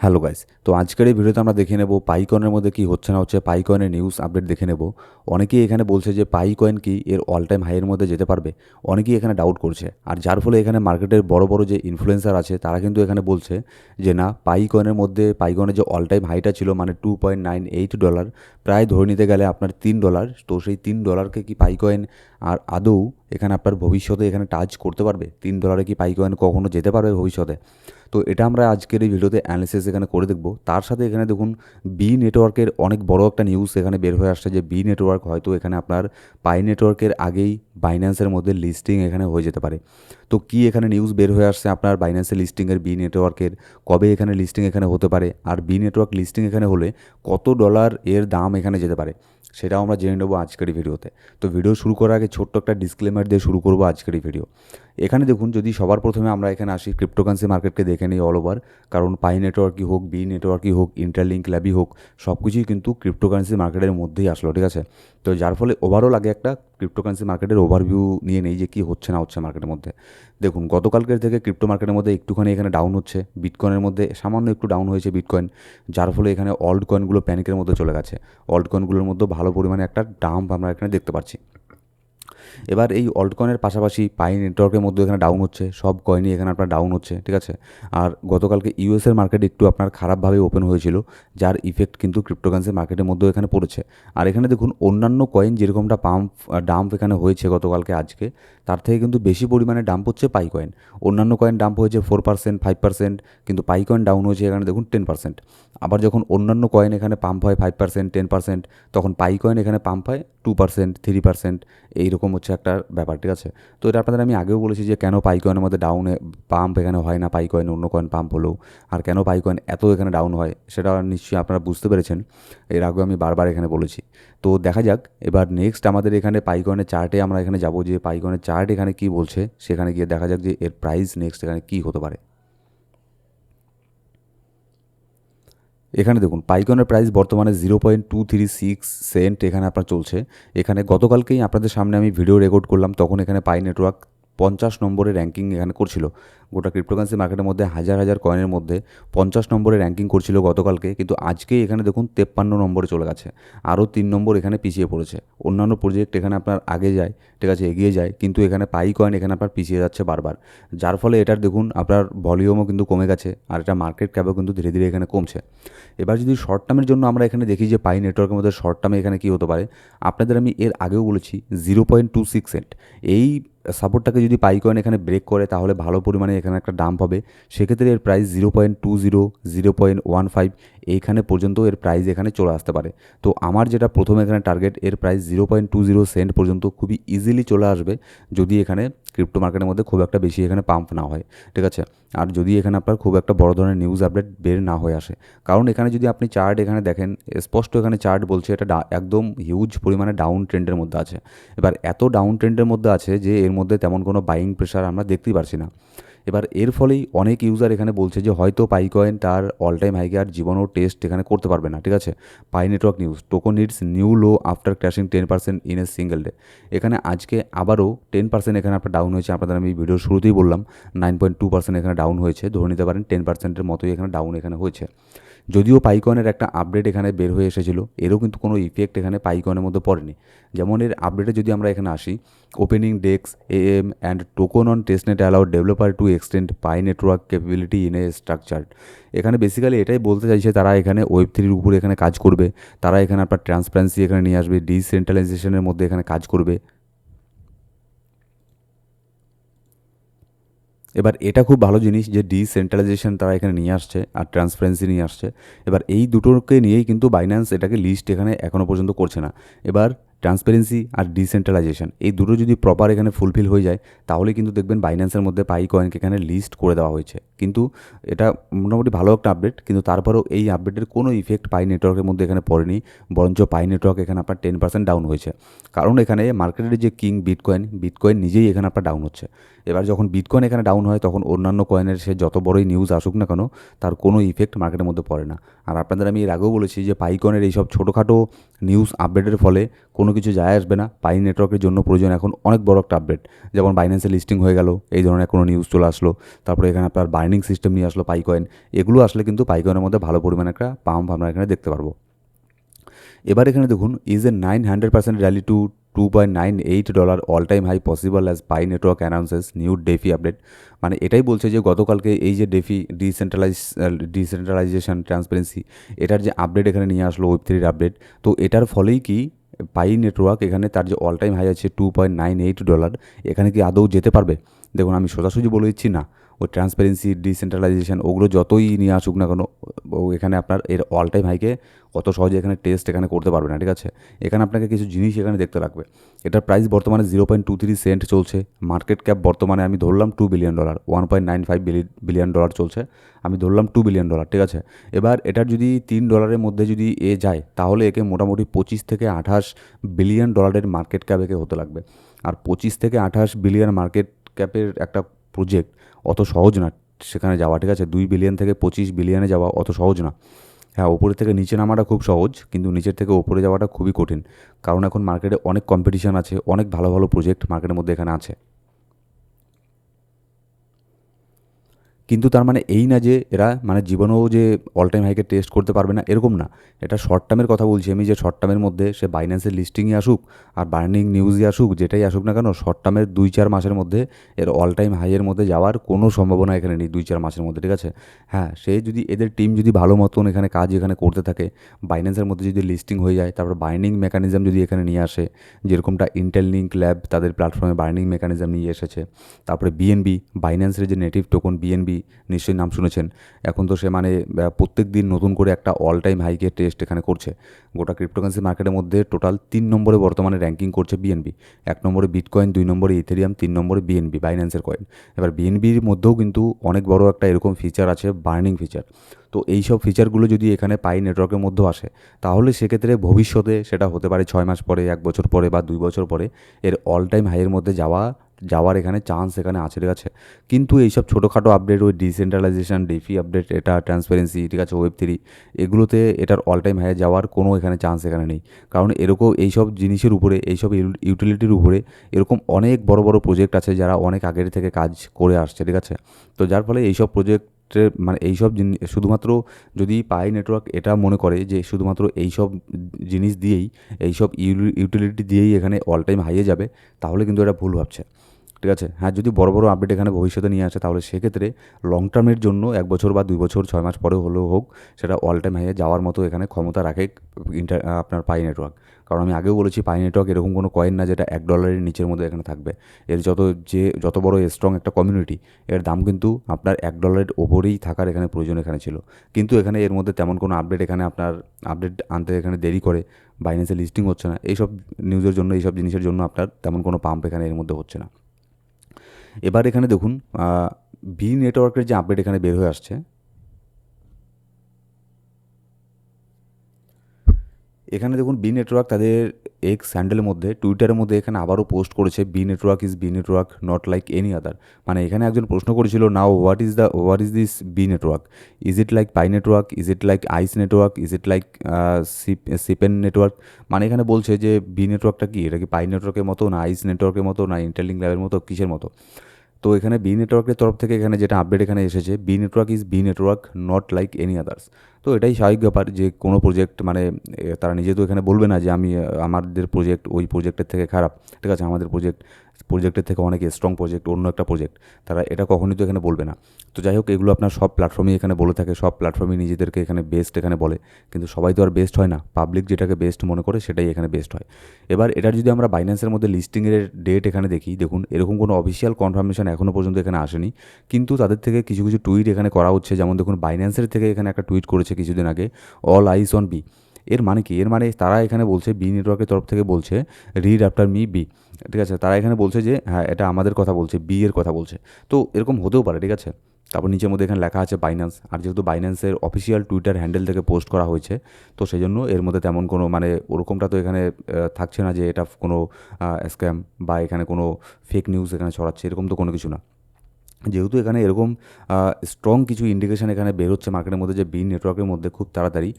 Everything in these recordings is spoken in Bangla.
হ্যালো গাইস, তো আজকের এই ভিডিওতে আমরা দেখে নেব পাইকয়েনের মধ্যে কি হচ্ছে না হচ্ছে পাইকয়েনের নিউজ আপডেট দেখে নেব। অনেকেই এখানে বলছে যে পাইকয়েন কি এর অল টাইম হাইয়ের মধ্যে যেতে পারবে, অনেকেই এখানে ডাউট করছে। আর যার ফলে এখানে মার্কেটের বড় বড় যে ইনফ্লুয়েন্সার আছে, তারা কিন্তু এখানে বলছে যে না পাইকয়েনের মধ্যে পাইকয়েনের যে অল টাইম হাইটা ছিল মানে two point nine eight dollar প্রায় ধরে নিতে গেলে আপনার তিন ডলার তো সেই তিন ডলারকে কি পাইকয়েন আর আদৌ এখানে আপনার ভবিষ্যতে এখানে টাচ করতে পারবে। তিন ডলারে কি পাইকয়েন কখনো যেতে পারবে ভবিষ্যতে? তো এটা আমরা আজকের এই ভিডিওতে অ্যানালিসিস এখানে করে দেখব। তার সাথে এখানে দেখুন বি নেটওয়ার্কের অনেক বড় একটা নিউজ এখানে বের হয়ে আসছে যে বি নেটওয়ার্ক হয়তো এখানে আপনার পাই নেটওয়ার্কের আগেই বাইন্যান্সের মধ্যে লিস্টিং এখানে হয়ে যেতে পারে। তো কি এখানে নিউজ বের হয়ে আসছে আপনার বাইন্যান্সের লিস্টিংয়ের বি নেটওয়ার্কের কবে এখানে লিস্টিং এখানে হতে পারে? আর বি নেটওয়ার্ক লিস্টিং এখানে হলে কত ডলার এর দাম এখানে যেতে পারে? সেটাও আমরা জেনে নেব আজকের ভিডিওতে। তো ভিডিও শুরু করার আগে ছোট্ট একটা ডিসক্লেমার দিয়ে শুরু করব আজকের এই ভিডিও এখানে দেখুন, যদি সবার প্রথমে আমরা এখানে আসি ক্রিপ্টোকারেন্সি মার্কেটকে দেখে নিই অল ওভার কারণ পাই নেটওয়ার্কই হোক বি নেটওয়ার্কই হোক ইন্টারলিঙ্ক ল্যাবই হোক সব কিছুই কিন্তু ক্রিপ্টোকারেন্সি মার্কেটের মধ্যেই আসলো, ঠিক আছে? তো যার ফলে ওভারঅল আগে একটা ক্রিপ্টোকারেন্সি মার্কেটের ওভারভিউ নিয়ে নেই যে কী হচ্ছে না হচ্ছে মার্কেটের মধ্যে। দেখুন, গতকালকের থেকে ক্রিপ্টো মার্কেটের মধ্যে একটুখানি এখানে ডাউন হচ্ছে বিটকয়েনের মধ্যে সামান্য একটু ডাউন হয়েছে বিটকয়েন যার ফলে এখানে অল্ড কয়েনগুলো প্যানিকের মধ্যে চলে গেছে। অল্ড কয়েনগুলোর মধ্যে ভালো পরিমাণে একটা ডাম্প আমরা এখানে দেখতে পাচ্ছি। এবার এই অল্ট কয়েনের পাশাপাশি পাই নেটওয়ার্কের মধ্যে এখানে ডাউন হচ্ছে। সব কয়েনই এখানে আপনার ডাউন হচ্ছে, ঠিক আছে? আর গতকালকে ইউএসের মার্কেট একটু আপনার খারাপভাবে ওপেন হয়েছিল, যার ইফেক্ট কিন্তু ক্রিপ্টোকারেন্সি মার্কেটের মধ্যেও এখানে পড়েছে। আর এখানে দেখুন, অন্যান্য কয়েন যেরকমটা পাম্প ডাম্প এখানে হয়েছে গতকালকে, আজকে, তার থেকে কিন্তু বেশি পরিমাণে ডাম্প হচ্ছে পাই কয়েন অন্যান্য কয়েন ডাম্প হয়েছে ফোর পার্সেন্ট ফাইভ পার্সেন্ট কিন্তু পাই কয়েন ডাউন হয়েছে এখানে দেখুন টেন পার্সেন্ট আবার যখন অন্যান্য কয়েন এখানে পাম্প হয় ফাইভ পার্সেন্ট টেন পার্সেন্ট তখন পাই কয়েন এখানে পাম্প হয় টু পার্সেন্ট থ্রি পার্সেন্ট এইরকম হচ্ছে একটা ব্যাপার, ঠিক আছে? তো এটা আপনাদের আমি আগেও বলেছি যে কেন পাইকয়েনের মধ্যে ডাউনে পাম্প এখানে হয় না পাইকয়েন অন্য কয়েন পাম্প হলেও। আর কেন পাইকয়েন এত এখানে ডাউন হয়, সেটা নিশ্চয়ই আপনারা বুঝতে পেরেছেন। এর আগেও আমি বারবার এখানে বলেছি। তো দেখা যাক, এবার নেক্সট আমাদের এখানে পাইকনের চার্টে আমরা এখানে যাব যে পাইকনের চার্ট এখানে কি বলছে, সেখানে গিয়ে দেখা যাক যে এর প্রাইস নেক্সট এখানে কী হতে পারে। এখানে দেখুন, পাইকনের প্রাইস বর্তমানে zero point two three six cent এখানে আপনার চলছে। এখানে গতকালকেই আপনাদের সামনে আমি ভিডিও রেকর্ড করলাম, তখন এখানে পাই নেটওয়ার্ক পঞ্চাশ নম্বরে র্যাঙ্কিং এখানে করছিল। গোটা ক্রিপ্টোকারেন্সি মার্কেটের মধ্যে হাজার হাজার কয়েনের মধ্যে পঞ্চাশ নম্বরে র্যাঙ্কিং করছিল গতকালকে। কিন্তু আজকে এখানে দেখুন তেপ্পান্ন নম্বরে চলে গেছে। আরও তিন নম্বর এখানে পিছিয়ে পড়েছে। অন্যান্য প্রজেক্ট এখানে আপনার আগে যায়, ঠিক আছে, এগিয়ে যায়, কিন্তু এখানে পাই কয়েন এখানে আপনার পিছিয়ে যাচ্ছে বারবার। যার ফলে এটার দেখুন আপনার ভলিউমও কিন্তু কমে গেছে আর এটা মার্কেট ক্যাপও কিন্তু ধীরে ধীরে এখানে কমছে। এবার যদি শর্ট টার্মের জন্য আমরা এখানে দেখি যে পাই নেটওয়ার্কের মধ্যে শর্ট টার্মে এখানে কী হতে পারে, আপনাদের আমি এর আগেও বলেছি zero point two six cent এই সাপোর্টটাকে যদি পাই কয়েন এখানে ব্রেক করে, তাহলে ভালো পরিমাণে এখানে একটা ডাম্প হবে। সেক্ষেত্রে এর price zero point two zero zero point one five এইখানে পর্যন্ত এর প্রাইস এখানে চলে আসতে পারে। তো আমার যেটা প্রথমে এখানে টার্গেট এর price zero point two zero cent পর্যন্ত খুবই ইজিলি চলে আসবে। যদি এখানে ক্রিপ্টো মার্কেটের মধ্যে খুব একটা বেশি এখানে পাম্প না হয়, ঠিক আছে? আর যদি এখানে আপনার খুব একটা বড় ধরনের নিউজ আপডেট বের না হয়ে আসে, কারণ এখানে যদি আপনি চার্ট এখানে দেখেন, স্পষ্ট এখানে চার্ট বলছে এটা একদম হিউজ পরিমাণে ডাউন ট্রেন্ডের মধ্যে আছে। এবার এত ডাউন ট্রেন্ডের মধ্যে আছে যে এর মধ্যে তেমন কোনো বাইং প্রেশার আমরা দেখতেই পারছি না। এবার এর ফলেই অনেক ইউজার এখানে বলছে যে হয়তো পাইকয়েন তার অল টাইম হাইকে আর জীবনও টেস্ট এখানে করতে পারবে না, ঠিক আছে? Pi network news token hits new low after crashing ten percent in a single day এখানে আজকে আবারও টেন পার্সেন্ট এখানে আপনার ডাউন হয়েছে, আপনাদের আমি ভিডিওর শুরুতেই বললাম নাইন পয়েন্ট টু পার্সেন্ট এখানে ডাউন হয়েছে, ধরে নিতে পারেন টেন পার্সেন্টের মতোই এখানে ডাউন এখানে হয়েছে। যদিও পাইকনের একটা আপডেট এখানে বের হয়ে এসেছিল, এরও কিন্তু কোনো ইফেক্ট এখানে পাইকনের মধ্যে পড়েনি। যেমন এর আপডেটে যদি আমরা এখানে আসি opening DEX A M and token on testnet allow developer to extend Pi network capability in a structure এখানে বেসিক্যালি এটাই বলতে চাইছে, তারা এখানে ওয়েব থ্রির উপরে এখানে কাজ করবে, তারা এখানে আপনার ট্রান্সপারেন্সি এখানে নিয়ে আসবে ডিসেন্ট্রালাইজেশনের মধ্যে এখানে কাজ করবে। এবার এটা খুব ভালো জিনিস যে ডিসেন্ট্রালাইজেশন তারা এখানে নিয়ে আসছে আর ট্রান্সপারেন্সি নিয়ে আসছে। এবার এই দুটোকে নিয়েই কিন্তু বাইন্যান্স এটাকে লিস্ট এখানে এখনও পর্যন্ত করছে না। এবার ট্রান্সপারেন্সি আর ডিসেন্ট্রালাইজেশন এই দুটো যদি প্রপার এখানে ফুলফিল হয়ে যায়, তাহলে কিন্তু দেখবেন বাইন্যান্সের মধ্যে পাই কয়েনকে এখানে লিস্ট করে দেওয়া হয়েছে। কিন্তু এটা মোটামুটি ভালো একটা আপডেট কিন্তু তারপরেও এই আপডেটের কোনো ইফেক্ট পাই নেটওয়ার্কের মধ্যে এখানে পড়েনি, বরঞ্চ পাই নেটওয়ার্ক এখানে আপনার টেন পার্সেন্ট ডাউন হয়েছে। কারণ এখানে মার্কেটের যে কিং বিটকয়েন বিটকয়েন নিজেই এখানে আপনার ডাউন হচ্ছে। এবার যখন বিটকয়েন এখানে ডাউন হয়, তখন অন্যান্য কয়েনের সে যত বড়ই নিউজ আসুক না কেন, তার কোনো ইফেক্ট মার্কেটের মধ্যে পড়ে না। আর আপনাদের আমি এর আগেও বলেছি যে পাইকনের এইসব ছোটোখাটো নিউজ আপডেটের ফলে কোনো কিছু যায় আসবে না। পাই নেটওয়ার্কের জন্য প্রয়োজন এখন অনেক বড় একটা আপডেট যেমন বাইন্যান্সে লিস্টিং হয়ে গেল, এই ধরনের কোনো নিউজ চলে আসলো। তারপরে এখানে আপনার বাইন্যান্স বার্নিং সিস্টেম নিয়ে আসলো পাইকয়েন এগুলো আসলে কিন্তু পাইকয়েনের মধ্যে ভালো পরিমাণে একটা পাম্প আমরা এখানে দেখতে পারব। এবার এখানে দেখুন is a nine hundred percent rally to two point nine eight dollar all time high possible as Pi network announces new DeFi update মানে এটাই বলছে যে গতকালকে এই যে ডেফি ডিসেন্ট্রালাইজ ডিসেন্ট্রালাইজেশন ট্রান্সপারেন্সি এটার যে আপডেট এখানে নিয়ে আসলো ওয়েব থ্রির আপডেট তো এটার ফলেই কি পাই নেটওয়ার্ক এখানে তার যে অল টাইম হাই আছে two point nine eight dollar এখানে কি আদৌ যেতে পারবে? দেখুন, আমি সোজাসুজি বলে দিচ্ছি না। ওই ট্রান্সপারেন্সি ডিসেন্ট্রালাইজেশন ওগুলো যতই নিয়ে আসুক না কেন, ও এখানে আপনার এর অল টাইম হাইকে অত সহজে এখানে টেস্ট এখানে করতে পারবে না, ঠিক আছে? এখানে আপনাকে কিছু জিনিস এখানে দেখতে লাগবে। এটার প্রাইস বর্তমানে zero point two three cent চলছে। মার্কেট ক্যাপ বর্তমানে আমি ধরলাম two billion dollar one point nine five billion dollar চলছে। আমি ধরলাম টু বিলিয়ন ডলার ঠিক আছে? এবার এটার যদি তিন ডলারের মধ্যে যদি এ যায়, তাহলে একে মোটামুটি পঁচিশ থেকে আঠাশ বিলিয়ন ডলারের মার্কেট ক্যাপ একে হতে লাগবে। আর পঁচিশ থেকে আঠাশ বিলিয়ন মার্কেট ক্যাপের একটা প্রজেক্ট অত সহজ না। সেখানে যাওয়া, ঠিক আছে? দুই বিলিয়ন থেকে পঁচিশ বিলিয়নে যাওয়া অত সহজ না। হ্যাঁ ওপরের থেকে নিচে নামাটা খুব সহজ, কিন্তু নিচের থেকে ওপরে যাওয়াটা খুবই কঠিন। কারণ এখন মার্কেটে অনেক কম্পিটিশান আছে, অনেক ভালো ভালো প্রজেক্ট মার্কেটের মধ্যে এখানে আছে। কিন্তু তার মানে এই না যে এরা মানে জীবনেও যে অল টাইম হাইকে টেস্ট করতে পারবে না, এরকম না। এটা শর্ট টার্মের কথা বলছি আমি যে শর্ট টার্মের মধ্যে সে বাইন্যান্সের লিস্টিংয়ে আসুক আর বার্নিং নিউজই আসুক, যেটাই আসুক না কেন শর্ট টার্মের দুই চার মাসের মধ্যে এর অল টাইম হাইয়ের মধ্যে যাওয়ার কোনো সম্ভাবনা এখানে নেই দুই চার মাসের মধ্যে, ঠিক আছে? হ্যাঁ সে যদি, এদের টিম যদি ভালো মতন এখানে কাজ এখানে করতে থাকে বাইন্যান্সের মধ্যে যদি লিস্টিং হয়ে যায়, তারপর বাইন্ডিং মেকানিজম যদি এখানে নিয়ে আসে, যেরকমটা ইন্টেল লিঙ্ক ল্যাব তাদের প্ল্যাটফর্মে বাইন্ডিং মেকানিজম নিয়ে এসেছে, তারপরে বিএনবি বাইন্যান্সের যে নেটিভ টোকন বিএনবি নিশ্চয়ই নাম শুনেছেন। এখন তো সে মানে প্রত্যেক দিন নতুন করে একটা অল টাইম হাইকে টেস্ট এখানে করছে। গোটা ক্রিপ্টোকারেন্সি মার্কেটের মধ্যে টোটাল তিন নম্বরে বর্তমানে র্যাঙ্কিং করছে বিএনবি এক নম্বরে বিটকয়েন দুই নম্বরে ইথেরিয়াম তিন নম্বরে বিএনবি বাইন্যান্সের কয়েন এবার বিএনবির মধ্যেও কিন্তু অনেক বড় একটা এরকম ফিচার আছে বার্নিং ফিচার তো এই সব ফিচারগুলো যদি এখানে পাই নেটওয়ার্কের মধ্যেও আসে, তাহলে সেক্ষেত্রে ভবিষ্যতে সেটা হতে পারে ছয় মাস পরে, এক বছর পরে বা দুই বছর পরে এর অল টাইম হাইয়ের মধ্যে যাওয়া যাওয়ার এখানে চান্স এখানে আছে, ঠিক আছে? কিন্তু এইসব ছোটোখাটো আপডেট ওই ডিসেন্ট্রালাইজেশন ডিফি আপডেট এটা ট্রান্সপারেন্সি ঠিক আছে ওয়েব থ্রি এগুলোতে এটার অল টাইম হাই যাওয়ার কোনো এখানে চান্স এখানে নেই। কারণ এরকম এইসব জিনিসের উপরে, এইসব ইউটিলিটির উপরে এরকম অনেক বড় বড় প্রজেক্ট আছে যারা অনেক আগের থেকে কাজ করে আসছে, ঠিক আছে? তো যার ফলে এইসব প্রজেক্ট মানে এইসব জিনিস শুধুমাত্র যদি পাই নেটওয়ার্ক এটা মনে করে যে শুধুমাত্র এইসব জিনিস দিয়েই, এইসব ইউটিলিটি দিয়েই এখানে অল টাইম হাইয়ে যাবে, তাহলে কিন্তু এটা ভুল ভাবছে। ঠিক আছে? হ্যাঁ যদি বড় বড় আপডেট এখানে ভবিষ্যতে নিয়ে আসে, তাহলে সেক্ষেত্রে লং টার্মের জন্য এক বছর বা দুই বছর, ছয় মাস পরে হলেও হোক, সেটা অল টাইম হাইয়ে যাওয়ার মতো এখানে ক্ষমতা রাখে ইন্টার আপনার পাই নেটওয়ার্ক কারণ আমি আগেও বলেছি পাই নেটওয়ার্ক এরকম কোনো কয়েন না যেটা এক ডলারের নিচের মধ্যে এখানে থাকবে। এর যত যে, যত বড় স্ট্রং একটা কমিউনিটি এর দাম কিন্তু আপনার এক ডলারের ওপরেই থাকার এখানে প্রয়োজন এখানে ছিল। কিন্তু এখানে এর মধ্যে তেমন কোনো আপডেট এখানে আপনার আপডেট আনতে এখানে দেরি করে বাইন্যান্সে লিস্টিং হচ্ছে না, এইসব নিউজের জন্য, এইসব জিনিসের জন্য আপনার তেমন কোনো পাম্প এখানে এর মধ্যে হচ্ছে না। এবার এখানে দেখুন বি নেটওয়ার্কের যে আপডেট এখানে বের হয়ে আসছে, এখানে দেখুন বি নেটওয়ার্ক তাদের এক্স স্যান্ডেলের মধ্যে টুইটারের মধ্যে এখানে আবারও পোস্ট করেছে B network is B network not like any other মানে এখানে একজন প্রশ্ন করেছিল now what is the what is this B network is it like Pi network is it like ice network is it like সিপেন network মানে এখানে বলছে যে বি নেটওয়ার্কটা কি? এটা কি পাই নেটওয়ার্কের মতো, না আইস নেটওয়ার্কের মতো, না ইন্টারলিং ল্যাবের মতো, কিসের মতো? তো এখানে বি নেটওয়ার্কের তরফ থেকে এখানে যেটা আপডেট এখানে এসেছে B network is B network not like any others তো এটাই স্বাভাবিক ব্যাপার যে কোনো প্রজেক্ট মানে তারা নিজে তো এখানে বলবে না যে আমি আমাদের প্রজেক্ট ওই প্রজেক্টের থেকে খারাপ। ঠিক আছে, আমাদের প্রজেক্ট প্রজেক্টের থেকে অনেক স্ট্রং প্রজেক্ট অন্য একটা প্রজেক্ট তারা এটা কখনই তো এখানে বলবে না। তো যাই হোক এগুলো আপনার সব প্ল্যাটফর্মেই এখানে বলে থাকে, সব প্ল্যাটফর্মে নিজেদেরকে এখানে বেস্ট এখানে বলে, কিন্তু সবাই তো আর বেস্ট হয় না। পাবলিক যেটাকে বেস্ট মনে করে, সেটাই এখানে বেস্ট হয়। এবার এটার যদি আমরা বাইন্যান্সের মধ্যে লিস্টিংয়ের ডেট এখানে দেখি, দেখুন, এরকম কোনো অফিসিয়াল কনফার্মেশন এখনও পর্যন্ত এখানে আসেনি। কিন্তু তাদের থেকে কিছু কিছু টুইট এখানে করা হচ্ছে, যেমন দেখুন বাইন্যান্সের থেকে এখানে একটা টুইট করেছে কিছুদিন আগে অল আইস অন বি এর মানে কি? এর মানে তারা এখানে বলছে বি নেটওয়ার্কের তরফ থেকে বলছে রিড আফটার মি বি ঠিক আছে? তারা এখানে বলছে যে হ্যাঁ এটা আমাদের কথা বলছে বি এর কথা বলছে। তো এরকম হতেও পারে, ঠিক আছে? তারপর নিচের মধ্যে এখানে লেখা আছে বাইন্যান্স আর যেহেতু বাইন্যান্সের অফিসিয়াল টুইটার হ্যান্ডেল থেকে পোস্ট করা হয়েছে, তো সেই জন্য এর মধ্যে তেমন কোনো মানে ওরকমটা তো এখানে থাকছে না যে এটা কোনো স্ক্যাম বা এখানে কোনো ফেক নিউজ এখানে ছড়াচ্ছে, এরকম তো কোনো কিছু না। যেহেতু এখানে এরকম স্ট্রং কিছু ইন্ডিকেশন এখানে বেরোচ্ছে মার্কেটের মধ্যে যে বি নেটওয়ার্কের মধ্যে খুব তাড়াতাড়ি,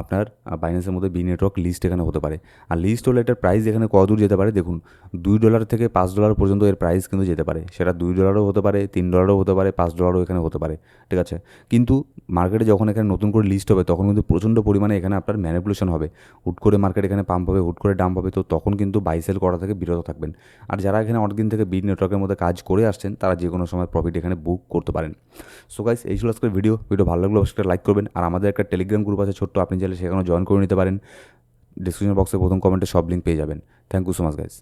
আপনার বাইন্যান্সের মধ্যে বি নেটওয়ার্ক লিস্ট এখানে হতে পারে। আর লিস্ট হলে এটার প্রাইস এখানে কত দূর যেতে পারে? দেখুন, দুই ডলার থেকে পাঁচ ডলার পর্যন্ত এর প্রাইস কিন্তু যেতে পারে। সেটা দুই ডলারও হতে পারে, তিন ডলারও হতে পারে, পাঁচ ডলারও এখানে হতে পারে, ঠিক আছে? কিন্তু মার্কেটে যখন এখানে নতুন করে লিস্ট হবে, তখন কিন্তু প্রচণ্ড পরিমাণে এখানে আপনার ম্যানিপুলেশন হবে। হুট করে মার্কেট এখানে পাম্প হবে, হুট করে ডাম্প হবে, তো তখন কিন্তু বাই সেল করা থেকে বিরত থাকবেন। আর যারা এখানে অনেকদিন থেকে বি নেটওয়ার্কের মধ্যে কাজ করে আসছেন, তারা যে কোনো সময় প্রফিট এখানে বুক করতে পারেন। সো গাইস এই ছিল আজকের ভিডিও ভিডিও ভালো লাগলে অবশ্যই লাইক করবেন। আর আমাদের একটা টেলিগ্রাম গ্রুপ আছে ছোট্ট, আপনি চাইলে সেখানে জয়েন করে নিতে পারেন। ডিসক্রিপশন বক্সে প্রথম কমেন্টে সব লিঙ্ক পেয়ে যাবেন। Thank you so much guys